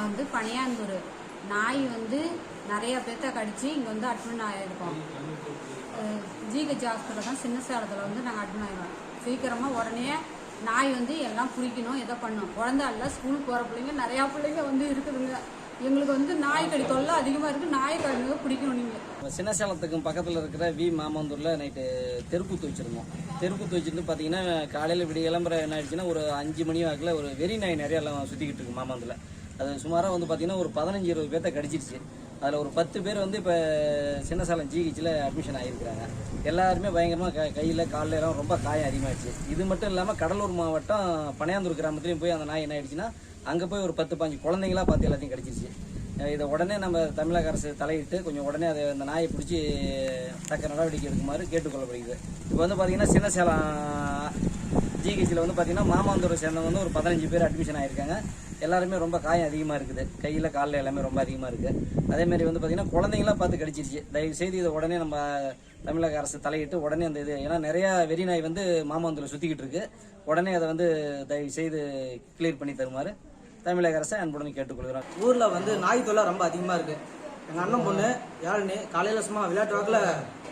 நான் வந்து பனையாந்தூர் நாய் வந்து நிறைய பேர்த்த கடிச்சு இங்கே வந்து அட்மிட் ஆகிருக்கோம் ஜிஹெச் ஹாஸ்பிட்டல் தான் சின்ன சேலத்தில் வந்து நாங்கள் அட்மிட் ஆகிடுவோம் சீக்கிரமாக உடனே நாய் வந்து எல்லாம் பிடிக்கணும் எதை பண்ணணும். குழந்தை இல்லை ஸ்கூல் போகிற பிள்ளைங்க நிறையா பிள்ளைங்க வந்து இருக்குதுங்க. எங்களுக்கு வந்து நாய் கடி தொல்லை அதிகமாக இருக்குது நாய் கடிங்க பிடிக்கணும் நீங்கள் சின்ன சேலத்துக்கு பக்கத்தில் இருக்கிற வி மாமந்தூரில் நைட்டு தெருக்கூத்து வச்சுருந்தோம். தெருக்கூத்து வச்சுட்டு பார்த்தீங்கன்னா காலையில் விடிய கிளம்புற என்ன ஆயிடுச்சுன்னா ஒரு அஞ்சு மணி வாக்கில் ஒரு வெறி நாய் நிறைய எல்லாம் சுற்றிக்கிட்டு இருக்கு மாமந்தூரில். அது சுமாராக வந்து பார்த்தீங்கன்னா ஒரு பதினஞ்சு இருபது பேர்த்த கடிச்சிருச்சு அதில் ஒரு பத்து பேர் வந்து இப்போ சின்ன சேலம் ஜிஹெச்சில் அட்மிஷன் ஆகியிருக்கிறாங்க எல்லாருமே பயங்கரமாக க கையில் காலில் எல்லாம் ரொம்ப காயம் அதிகமாகிடுச்சு இது மட்டும் இல்லாமல் கடலூர் மாவட்டம் பனையாந்தூர் கிராமத்துலேயும் போய் அந்த நாய் என்ன ஆயிடுச்சுன்னா அங்கே போய் ஒரு பத்து பாஞ்சு குழந்தைங்களா பார்த்து எல்லாத்தையும் கடிச்சிருச்சு இதை உடனே நம்ம தமிழக அரசு தலையிட்டு கொஞ்சம் உடனே அதை அந்த நாயை பிடிச்சி தக்க நடவடிக்கை எடுக்குமாறு கேட்டுக்கொள்ளப்படுகிறது. இப்போ வந்து பார்த்திங்கன்னா சின்ன சேலம் ஜிஹெச்சில் வந்து பார்த்திங்கன்னா மாமாந்தூரை சேர்ந்தவங்க வந்து ஒரு பதினஞ்சு பேர் அட்மிஷன் ஆகியிருக்காங்க எல்லாருமே ரொம்ப காயம் அதிகமாக இருக்குது. கையில் காலில் எல்லாமே ரொம்ப அதிகமாக இருக்குது அதேமாரி வந்து பார்த்தீங்கன்னா குழந்தைங்களாம் பார்த்து கடிச்சிருச்சு. தயவு செய்து இதை உடனே நம்ம தமிழக அரசு தலையிட்டு உடனே அந்த இது ஏன்னா நிறையா வெறி நாய் வந்து மாமாந்தூரில் சுற்றிக்கிட்டு இருக்கு. உடனே அதை வந்து தயவு செய்து கிளியர் பண்ணி தருமாறு தமிழக அரசை அன்புடன் கேட்டுக்கொள்கிறோம். ஊரில் வந்து நாய் தொல்லை ரொம்ப அதிகமாக இருக்குது எங்கள் அண்ணன் பொண்ணு யாழினி காலையில் சும்மா விளையாட்டு வாக்கில்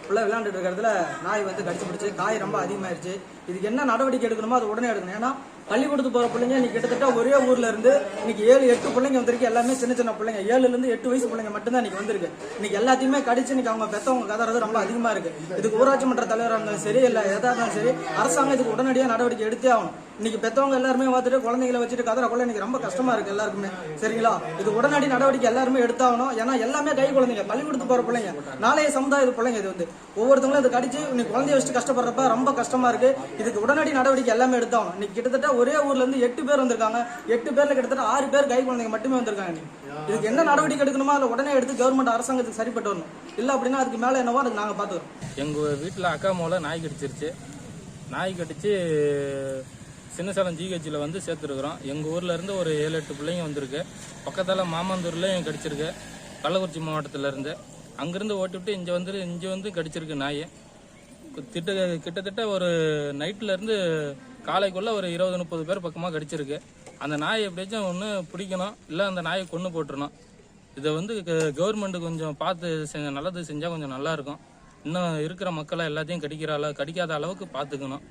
ஃபுல்லாக விளையாண்டுட்டு இருக்கிறதுல நாய் வந்து கடிச்சு பிடிச்சி காய் ரொம்ப அதிகமாயிருச்சு. இதுக்கு என்ன நடவடிக்கை எடுக்கணுமோ அது உடனே எடுக்கணும். ஏன்னா பள்ளிக்கூடத்துக்கு போகிற பிள்ளைங்க இன்னைக்கு கிட்டத்தட்ட ஒரே ஊரில் இருந்து இன்னைக்கு ஏழு எட்டு பிள்ளைங்க வந்திருக்கு. எல்லாமே சின்ன சின்ன பிள்ளைங்க. ஏழுலேருந்து எட்டு வயசு பிள்ளைங்க மட்டும்தான் இன்னைக்கு வந்திருக்கு. இன்னைக்கு எல்லாத்தையுமே கடிச்சு இன்னைக்கு அவங்க பெற்றவங்க கதறது ரொம்ப அதிகமாக இருக்குது இதுக்கு ஊராட்சி மன்ற தலைவராக இருந்தாலும் சரி இல்லை எதாக இருந்தாலும் சரி அரசாங்கம் இதுக்கு உடனடியாக நடவடிக்கை எடுத்தே ஆகணும். இன்னைக்கு பெத்தவங்க எல்லாருமே பார்த்துட்டு குழந்தைங்களை வச்சுட்டு கதற கொள்ள இன்னைக்கு ரொம்ப கஷ்டமா இருக்கு எல்லாருக்குமே. சரிங்களா? இது உடனடி நடவடிக்கை எல்லாருமே எடுத்தாகணும். ஏன்னா எல்லாமே கை குழந்தைங்க பள்ளிக்கூடத்து போற பிள்ளைங்க நாளைய சமுதாய பிள்ளைங்க இது வந்து. ஒவ்வொருத்தவங்களும் இது கடிச்சு இன்னைக்கு குழந்தைய வச்சுட்டு கஷ்டப்படுறப்ப ரொம்ப கஷ்டமா இருக்கு. இதுக்கு உடனடி நடவடிக்கை எல்லாமே எடுத்தாகணும். இன்னைக்கு கிட்டத்தட்ட ஒரே ஊர்ல இருந்து எட்டு பேர் வந்திருக்காங்க. எட்டு பேர்ல கிட்டத்தட்ட ஆறு பேர் கை குழந்தைங்க மட்டுமே வந்திருக்காங்க இதுக்கு என்ன நடவடிக்கை எடுக்கணுமோ அதில் உடனே எடுத்து கவர்மெண்ட் அரசாங்கத்துக்கு சரிப்பட்டு வரணும். இல்லை அப்படின்னா அதுக்கு மேலே என்னவோ அதுக்கு நாங்கள் பார்த்துக்கிறோம் எங்கள் வீட்டில் அக்கா மூல நாய் கடிச்சிருச்சு. நாய் கடிச்சு சின்ன சேலம் ஜிஹெச்சில் வந்து சேர்த்துருக்குறோம். எங்கள் ஊர்லேருந்து ஒரு ஏழு எட்டு பிள்ளைங்க வந்திருக்கு. பக்கத்தில் மாமந்தூர்லேயும் கடிச்சிருக்கு. கள்ளக்குறிச்சி மாவட்டத்திலேருந்து அங்கேருந்து ஓட்டி விட்டு இங்கே வந்து இங்கே வந்து கடிச்சிருக்கு நாய். திட்ட கிட்டத்தட்ட ஒரு நைட்டிலேருந்து இருந்து ஒரு இருபது முப்பது பேர் பக்கமாக கடிச்சிருக்கு. அந்த நாயை எப்படியாச்சும் ஒன்று பிடிக்கணும். இல்லை அந்த நாயை கொன்று போட்டுருணும் இதை வந்து கவர்மெண்ட் கொஞ்சம் பார்த்து செஞ்ச நல்லது செஞ்சால் கொஞ்சம் நல்லாயிருக்கும் இன்னும் இருக்கிற மக்களை எல்லாத்தையும் கடிக்கிற அளவு கடிக்காத அளவுக்கு பார்த்துக்கணும்.